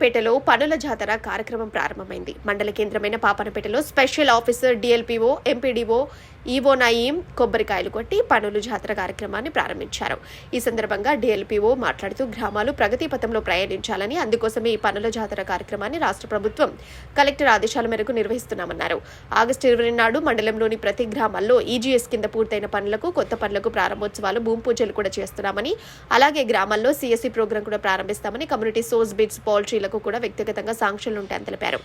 పాపనపేటలో పనుల జాతర కార్యక్రమం ప్రారంభమైంది. మండల కేంద్రమైన పాపనపేటలో special officer DLPO MPDO EO Nayeem కొబ్బరికాయలు కొట్టి పనుల జాతర కార్యక్రమాన్ని ప్రారంభించారు. ఈ సందర్భంగా డిఎల్పిఓ మాట్లాడుతూ గ్రామాలు ప్రగతి పథంలో ప్రయాణించాలని అందుకోసమే ఈ పనుల జాతర కార్యక్రమాన్ని రాష్ట్ర ప్రభుత్వం కలెక్టర్ ఆదేశాల మేరకు నిర్వహిస్తున్నామన్నారు. ఆగస్టు ఇరవై నాడు మండలంలోని ప్రతి గ్రామాల్లో ఈజీఎస్ కింద పూర్తయిన పనులకు కొత్త పనులకు ప్రారంభోత్సవాలు భూమి పూజలు కూడా చేస్తున్నామని అలాగే గ్రామాల్లో సిఎస్సి ప్రోగ్రాం కూడా ప్రారంభిస్తామని కమ్యూనిటీ సోర్స్ బిట్స్ పౌల్ట్రీలకు కూడా వ్యక్తిగతంగా సాంక్షన్లు ఉంటాయని తెలిపారు.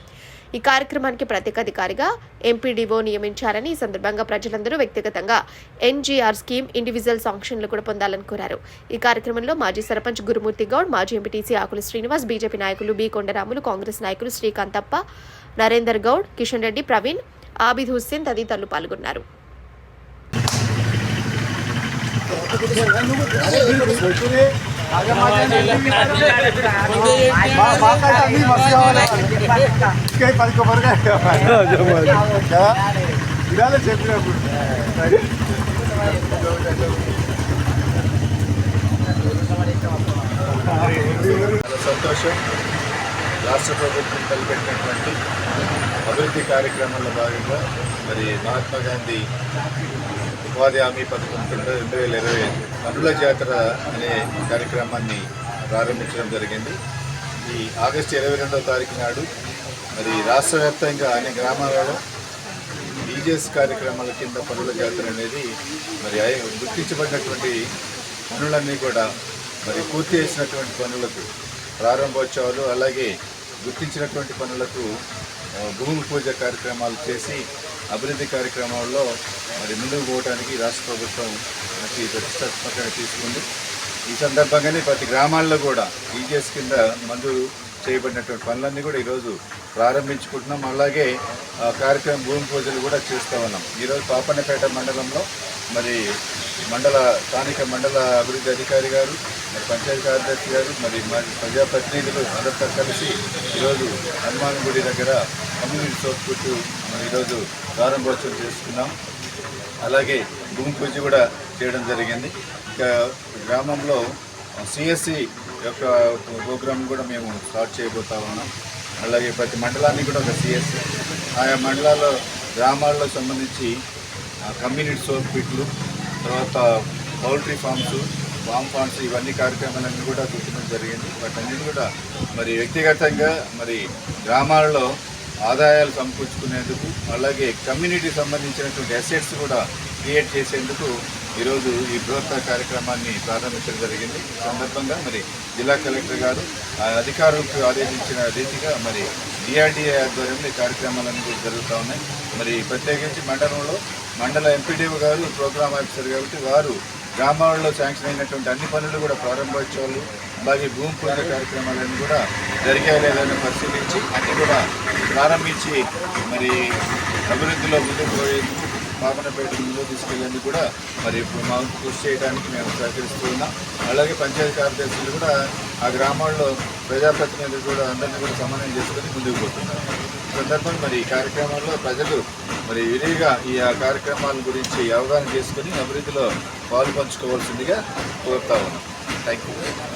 ఈ కార్యక్రమానికి ప్రత్యేక అధికారిగా ఎంపీడీఓ నియమించారని ఈ సందర్భంగా ప్రజలందరూ వ్యక్తిగతంగా ఎన్జీఆర్ స్కీమ్ ఇండివిజువల్ సాంక్షన్లు కూడా పొందాలని కోరారు ఈ కార్యక్రమంలో మాజీ సర్పంచ్ గురుమూర్తి గౌడ్ మాజీ ఎంపీటీసీ ఆకుల శ్రీనివాస్ బీజేపీ నాయకులు బి కొండరాములు కాంగ్రెస్ నాయకులు శ్రీకాంతప్ప నరేందర్ గౌడ్ కిషన్ రెడ్డి ప్రవీణ్ ఆబిద్ హుస్సేన్ తదితరులు పాల్గొన్నారు కదా ఇదాలే చెప్పినప్పుడు చాలా సంతోషం రాష్ట్ర ప్రభుత్వం తలపెట్టినటువంటి అభివృద్ధి కార్యక్రమాల్లో భాగంగా మరి మహాత్మా గాంధీ ఉపాధి హామీ పథకం కింద రెండు వేల ఇరవై పనుల జాతర అనే కార్యక్రమాన్ని ప్రారంభించడం జరిగింది. ఈ ఆగస్టు ఇరవై రెండవ తారీఖు నాడు మరి రాష్ట్ర వ్యాప్తంగా అన్ని గ్రామాలలో బీజేఎస్ కార్యక్రమాల కింద పనుల జాతర అనేది మరి గుర్తించబడినటువంటి పనులన్నీ కూడా మరి పూర్తి చేసినటువంటి పనులకు ప్రారంభోత్సవాలు అలాగే గుర్తించినటువంటి పనులకు భూమి పూజ కార్యక్రమాలు చేసి అభివృద్ధి కార్యక్రమాల్లో మరి ముందుకు పోవడానికి రాష్ట్ర ప్రభుత్వం అతి ప్రతిష్టాత్మకంగా తీసుకుంది. ఈ సందర్భంగానే ప్రతి గ్రామాల్లో కూడా ఈజీఎస్ కింద మందు చేయబడినటువంటి పనులన్నీ కూడా ఈరోజు ప్రారంభించుకుంటున్నాం. అలాగే కార్యక్రమం భూమి పూజలు కూడా చేస్తూ ఉన్నాం. ఈరోజు పాపన్నపేట మండలంలో మరి మండల స్థానిక మండల అభివృద్ధి అధికారి గారు మరి పంచాయతీ కార్యదర్శి గారు మరి మరి ప్రజాప్రతినిధులు అందరితో కలిసి ఈరోజు హనుమాన్ గుడి దగ్గర కమ్యూనిటీ సోప్ చుట్టూ మనం ఈరోజు ప్రారంభోత్సవం చేసుకున్నాం. అలాగే భూమి పూజ కూడా చేయడం జరిగింది. ఇంకా గ్రామంలో సిఎస్సి యొక్క ప్రోగ్రామ్ కూడా మేము స్టార్ట్ చేయబోతా ఉన్నాం. అలాగే ప్రతి మండలానికి కూడా ఒక సిఎస్సి. ఆయా మండలాల్లో గ్రామాల్లో సంబంధించి ఆ, కమ్యూనిటీ సోప్ పిట్లు తర్వాత పౌల్ట్రీ ఫార్మ్స్ ఫామ్ ఫార్మ్స్ ఇవన్నీ కార్యక్రమాలన్నీ కూడా గుర్తించడం జరిగింది. వాటన్నిటి కూడా మరి వ్యక్తిగతంగా మరి గ్రామాలలో ఆదాయాలు సమకూర్చుకునేందుకు అలాగే కమ్యూనిటీ సంబంధించినటువంటి అసెట్స్ కూడా క్రియేట్ చేసేందుకు ఈరోజు ఈ బృహత్త కార్యక్రమాన్ని ప్రారంభించడం జరిగింది. ఈ సందర్భంగా మరి జిల్లా కలెక్టర్ గారు ఆ అధికారులకు ఆదేశించిన రీతిగా మరి డిఆర్డీఏ ఆధ్వర్యంలో ఈ కార్యక్రమాలన్నీ జరుగుతూ ఉన్నాయి. మరి ప్రత్యేకించి మండలంలో మండల ఎంపీడీఓ గారు ప్రోగ్రామ్ ఆఫీసర్ కాబట్టి వారు గ్రామాలలో శాంక్షన్ అయినటువంటి అన్ని పనులు కూడా ప్రారంభోత్సవాలు అలాగే భూమి పూజ కార్యక్రమాలను కూడా జరిగాయా లేదని పరిశీలించి అన్ని కూడా ప్రారంభించి మరి అభివృద్ధిలో ముందుకు పోయేందుకు పాపనపేట ముందుకు తీసుకెళ్ళేందుకు కూడా. మరి ఇప్పుడు మాకు కృషి చేయడానికి మేము సహకరిస్తూ ఉన్నాం అలాగే పంచాయతీ కార్యదర్శులు కూడా ఆ గ్రామాల్లో ప్రజాప్రతినిధులు కూడా అందరినీ కూడా సమన్వయం చేసుకొని ముందుకు పోతున్నారు. ఈ సందర్భంగా మరి ఈ కార్యక్రమాల్లో ప్రజలు మరి విరివిగా ఈ ఆ కార్యక్రమాల గురించి అవగాహన చేసుకుని అభివృద్ధిలో పాలు పంచుకోవాల్సిందిగా కోరుతా ఉన్నాం. Thank you